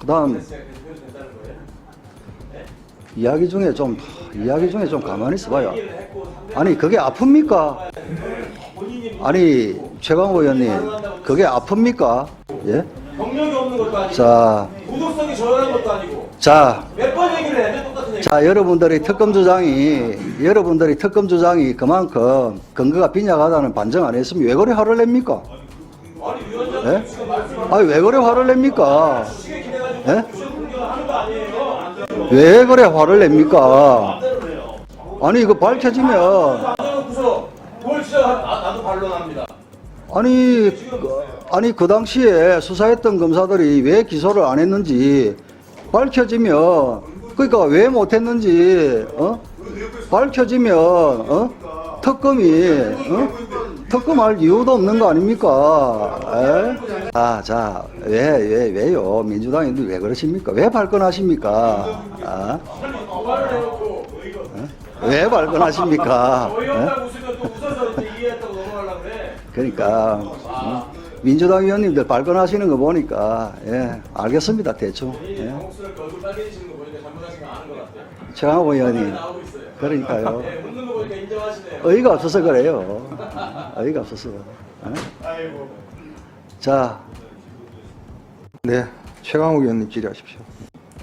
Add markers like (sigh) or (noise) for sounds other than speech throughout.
그다음 이야기 중에 좀 이야기 중에 좀 가만히 있어봐요. 아니 그게 아픕니까? 아니 최강호 의원님 그게 아픕니까? 예? 경력이 없는 것도 아니고 자, 도덕성이 저열한 것도 아니고 자, 몇 번 얘기를 해? 매 똑같은 얘기. 자 여러분들의 특검 주장이 여러분들이 특검 주장이 그만큼 근거가 빈약하다는 반정 안 했으면 왜 그래 화를 냅니까? 아니 위원장 예? 아니 왜 그래 화를 냅니까? 예? 왜 그래 화를 냅니까? 아니 이거 밝혀지면. 아니 그, 아니 그 당시에 수사했던 검사들이 왜 기소를 안 했는지 밝혀지면 그러니까 왜 못했는지 어? 밝혀지면 어? 특검이 어? 특검할 이유도 없는 거 아닙니까? 에? 아, 자, 왜, 왜, 왜요? 민주당인들 왜 그러십니까? 왜 발끈하십니까? 아? 어? 왜 발끈하십니까? 에? 그러니까 음, 민주당 의원님들 발끈하시는 거 보니까 예, 알겠습니다 대충 이 예. 같아요. 최강호 의원님. 그러니까요 네, 인정하시네요. 어이가 없어서 그래요 어이가 없어서 예? 자, 네, 최강욱 의원님 질의하십시오.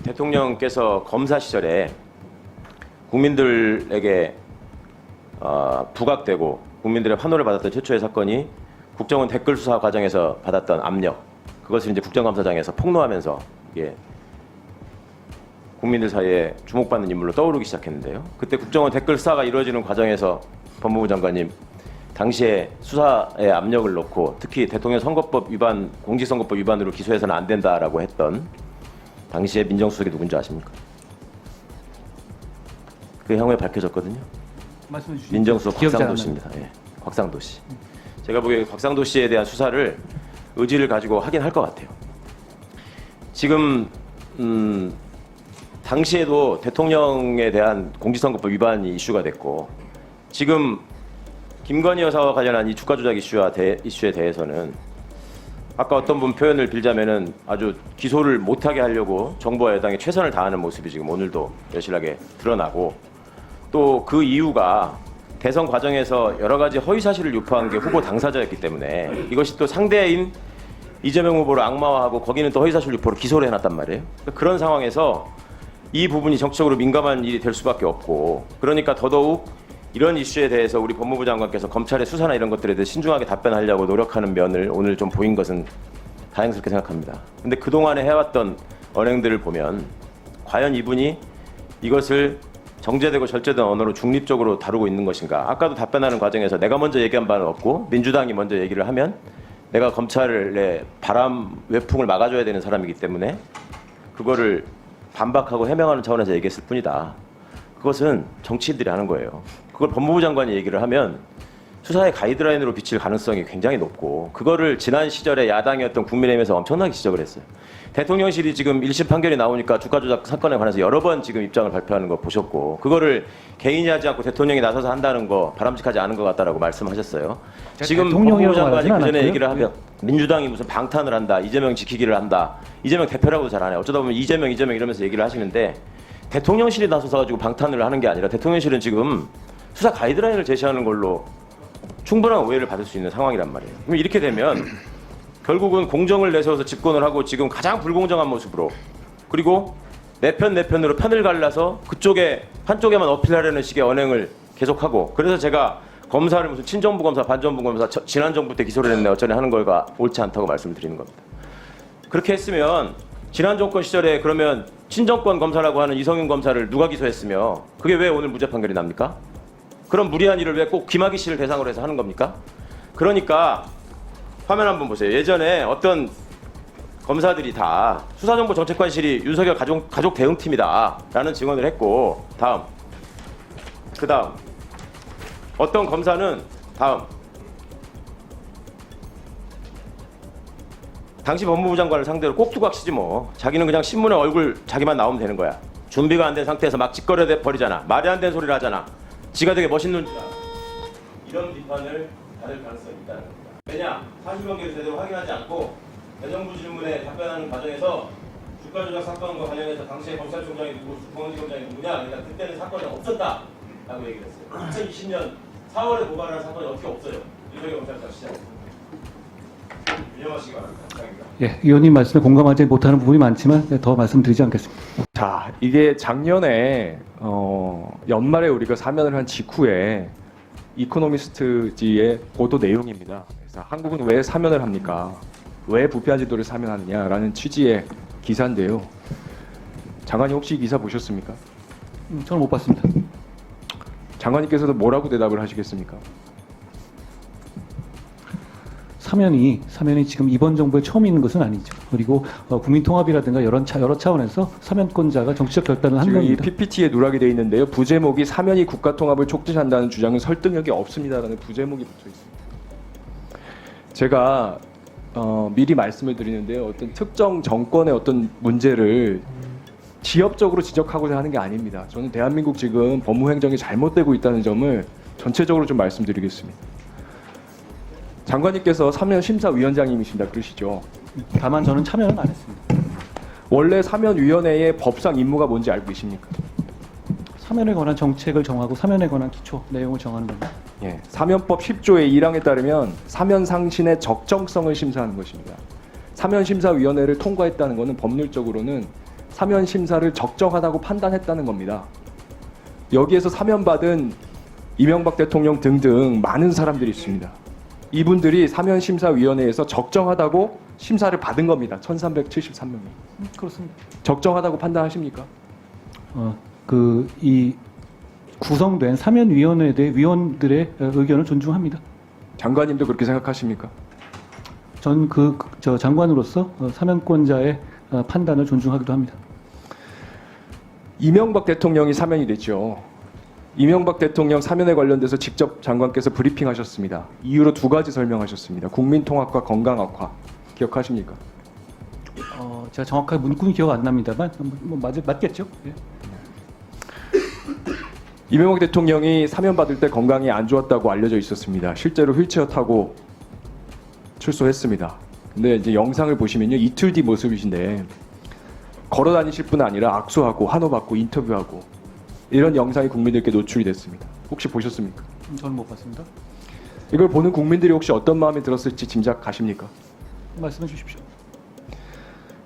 대통령께서 검사 시절에 국민들에게 어, 부각되고 국민들의 환호를 받았던 최초의 사건이 국정원 댓글 수사 과정에서 받았던 압력 그것을 이제 국정감사장에서 폭로하면서 이게 국민들 사이에 주목받는 인물로 떠오르기 시작했는데요. 그때 국정원 댓글 수사가 이루어지는 과정에서 법무부 장관님 당시에 수사에 압력을 넣고 특히 대통령 선거법 위반, 공직선거법 위반으로 기소해서는 안 된다라고 했던 당시에 민정수석이 누군지 아십니까? 그 향후에 밝혀졌거든요. 말씀해 주시죠. 민정수석 곽상도 안 씨입니다. 예, 곽상도 씨. 제가 보기에 곽상도 씨에 대한 수사를 의지를 가지고 하긴 할 것 같아요. 지금 음, 당시에도 대통령에 대한 공직선거법 위반이 이슈가 됐고 지금 김건희 여사와 관련한 이 주가 조작 이슈와 대, 이슈에 대해서는 아까 어떤 분 표현을 빌자면은 아주 기소를 못하게 하려고 정부와 여당이 최선을 다하는 모습이 지금 오늘도 여실하게 드러나고 또 그 이유가 대선 과정에서 여러 가지 허위 사실을 유포한 게 후보 당사자였기 때문에 이것이 또 상대인 이재명 후보를 악마화하고 거기는 또 허위 사실 유포로 기소를 해놨단 말이에요. 그런 상황에서 이 부분이 정치적으로 민감한 일이 될 수밖에 없고 그러니까 더더욱 이런 이슈에 대해서 우리 법무부 장관께서 검찰의 수사나 이런 것들에 대해 신중하게 답변하려고 노력하는 면을 오늘 좀 보인 것은 다행스럽게 생각합니다. 근데 그동안에 해왔던 언행들을 보면 과연 이분이 이것을 정제되고 절제된 언어로 중립적으로 다루고 있는 것인가? 아까도 답변하는 과정에서 내가 먼저 얘기한 바는 없고 민주당이 먼저 얘기를 하면 내가 검찰의 바람 외풍을 막아줘야 되는 사람이기 때문에 그거를 반박하고 해명하는 차원에서 얘기했을 뿐이다. 그것은 정치인들이 하는 거예요. 그걸 법무부 장관이 얘기를 하면 수사의 가이드라인으로 비칠 가능성이 굉장히 높고 그거를 지난 시절에 야당이었던 국민의힘에서 엄청나게 지적을 했어요. 대통령실이 지금 1심 판결이 나오니까 주가 조작 사건에 관해서 여러 번 지금 입장을 발표하는 거 보셨고 그거를 개인이 하지 않고 대통령이 나서서 한다는 거 바람직하지 않은 것 같다라고 말씀하셨어요. 지금 법무부 장관이 그 전에 않았고요. 얘기를 하면 민주당이 무슨 방탄을 한다, 이재명 지키기를 한다, 이재명 대표라고도 잘 안 해요. 어쩌다 보면 이재명, 이재명 이러면서 얘기를 하시는데 대통령실이 나서서 가지고 방탄을 하는 게 아니라 대통령실은 지금 수사 가이드라인을 제시하는 걸로 충분한 오해를 받을 수 있는 상황이란 말이에요. 그럼 이렇게 되면 (clears throat) 결국은 공정을 내세워서 집권을 하고 지금 가장 불공정한 모습으로 그리고 내 편 내 편으로 편을 갈라서 그쪽에 한쪽에만 어필하려는 식의 언행을 계속하고 그래서 제가 검사를 무슨 친정부 검사 반정부 검사 저- 지난 정부 때 기소를 했네 어쩌네 하는 거가 옳지 않다고 말씀드리는 겁니다. 그렇게 했으면 지난 정권 시절에 그러면 친정권 검사라고 하는 이성윤 검사를 누가 기소했으며 그게 왜 오늘 무죄 판결이 납니까? 그런 무리한 일을 왜 꼭 김학의 씨를 대상으로 해서 하는 겁니까? 그러니까 화면 한번 보세요. 예전에 어떤 검사들이 다 수사정보 정책관실이 윤석열 가족, 가족 대응팀이다라는 증언을 했고 다음. 그 다음. 어떤 검사는 다음. 당시 법무부 장관을 상대로 꼭두각 치지 뭐. 자기는 그냥 신문에 얼굴 자기만 나오면 되는 거야. 준비가 안 된 상태에서 막 짓거려 버리잖아. 말이 안 되는 소리를 하잖아 지가 되게 멋있는 줄 알아. 이런 비판을 받을 가능성이 있다는 겁니다 왜냐 사실관계를 제대로 확인하지 않고 대정부 질문에 답변하는 과정에서 주가 조작 사건과 관련해서 당시에 검찰총장이 누구, 중앙지검장이 누구냐? 그러니까 그때는 사건이 없었다 라고 얘기를 했어요. 2020년 4월에 고발한 사건이 어떻게 없어요? 윤석열 검찰장 시장. 예, 의원님 말씀에 공감하지 못하는 부분이 많지만 더 말씀드리지 않겠습니다. 자, 이게 작년에 어, 연말에 우리가 사면을 한 직후에 이코노미스트지의 보도 내용입니다. 그래서 한국은 왜 사면을 합니까? 왜 부패한 지도를 사면하느냐라는 취지의 기사인데요. 장관님 혹시 이 기사 보셨습니까? 음, 저는 못 봤습니다. 장관님께서도 뭐라고 대답을 하시겠습니까? 사면이 사면이 지금 이번 정부에 처음 있는 것은 아니죠. 그리고 어, 국민통합이라든가 여러, 차, 여러 차원에서 사면권자가 정치적 결단을 한 지금 이 겁니다. PPT에 누락이 되어 있는데요. 부제목이 사면이 국가 통합을 촉진한다는 주장은 설득력이 없습니다라는 부제목이 붙어 있습니다. 제가 어, 미리 말씀을 드리는데요. 어떤 특정 정권의 어떤 문제를 지역적으로 지적하고자 하는 게 아닙니다. 저는 대한민국 지금 법무행정이 잘못되고 있다는 점을 전체적으로 좀 말씀드리겠습니다. 장관님께서 사면 심사위원장님이신다 그러시죠. 다만 저는 참여는 안 했습니다. 원래 사면위원회의 법상 임무가 뭔지 알고 계십니까? 사면에 관한 정책을 정하고 사면에 관한 기초 내용을 정하는 겁니다. 예, 사면법 10조의 1항에 따르면 사면 상신의 적정성을 심사하는 것입니다. 사면 심사위원회를 통과했다는 것은 법률적으로는 사면 심사를 적정하다고 판단했다는 겁니다. 여기에서 사면받은 이명박 대통령 등등 많은 사람들이 있습니다. 이분들이 사면 심사위원회에서 적정하다고 심사를 받은 겁니다. 1,373명이. 음, 그렇습니다. 적정하다고 판단하십니까? 어, 그 이 구성된 사면위원회에 대해 위원들의 어, 의견을 존중합니다. 장관님도 그렇게 생각하십니까? 전 그 저 장관으로서 어, 사면권자의 어, 판단을 존중하기도 합니다. 이명박 대통령이 사면이 됐죠. 이명박 대통령 사면에 관련돼서 직접 장관께서 브리핑하셨습니다. 이유로 두 가지 설명하셨습니다. 국민 통합과 건강 악화 기억하십니까? 어, 제가 정확하게 문구는 기억 안 납니다만 뭐, 뭐 맞, 맞겠죠? 예. (coughs) 이명박 대통령이 사면 받을 때 건강이 안 좋았다고 알려져 있었습니다. 실제로 휠체어 타고 출소했습니다. 근데 이제 영상을 보시면요 이틀 뒤 모습이신데 걸어 다니실 뿐 아니라 악수하고 한호받고 인터뷰하고 이런 영상이 국민들께 노출이 됐습니다. 혹시 보셨습니까? 음, 저는 못 봤습니다. 이걸 보는 국민들이 혹시 어떤 마음이 들었을지 짐작 가십니까? 말씀해 주십시오.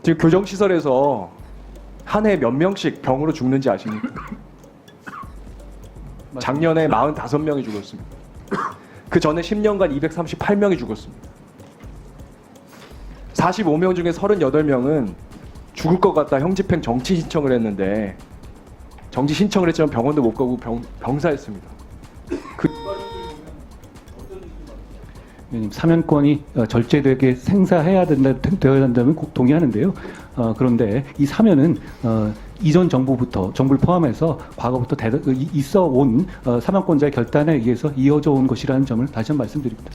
지금 교정시설에서 한 해 몇 명씩 병으로 죽는지 아십니까? 작년에 45명이 죽었습니다. 그 전에 10년간 238명이 죽었습니다. 45명 중에 38명은 죽을 것 같다 형집행 정치 신청을 했는데 정치 신청을 했지만 병원도 못 가고 병, 병사했습니다. 의원님, 사면권이 어, 절제되게 생사해야 된다 되어야 한다면 꼭 동의하는데요. 어, 그런데 이 사면은 어, 이전 정부부터 정부를 포함해서 과거부터 이- 있어 온 어, 사면권자의 결단에 의해서 이어져 온 것이라는 점을 다시 한 번 말씀드립니다.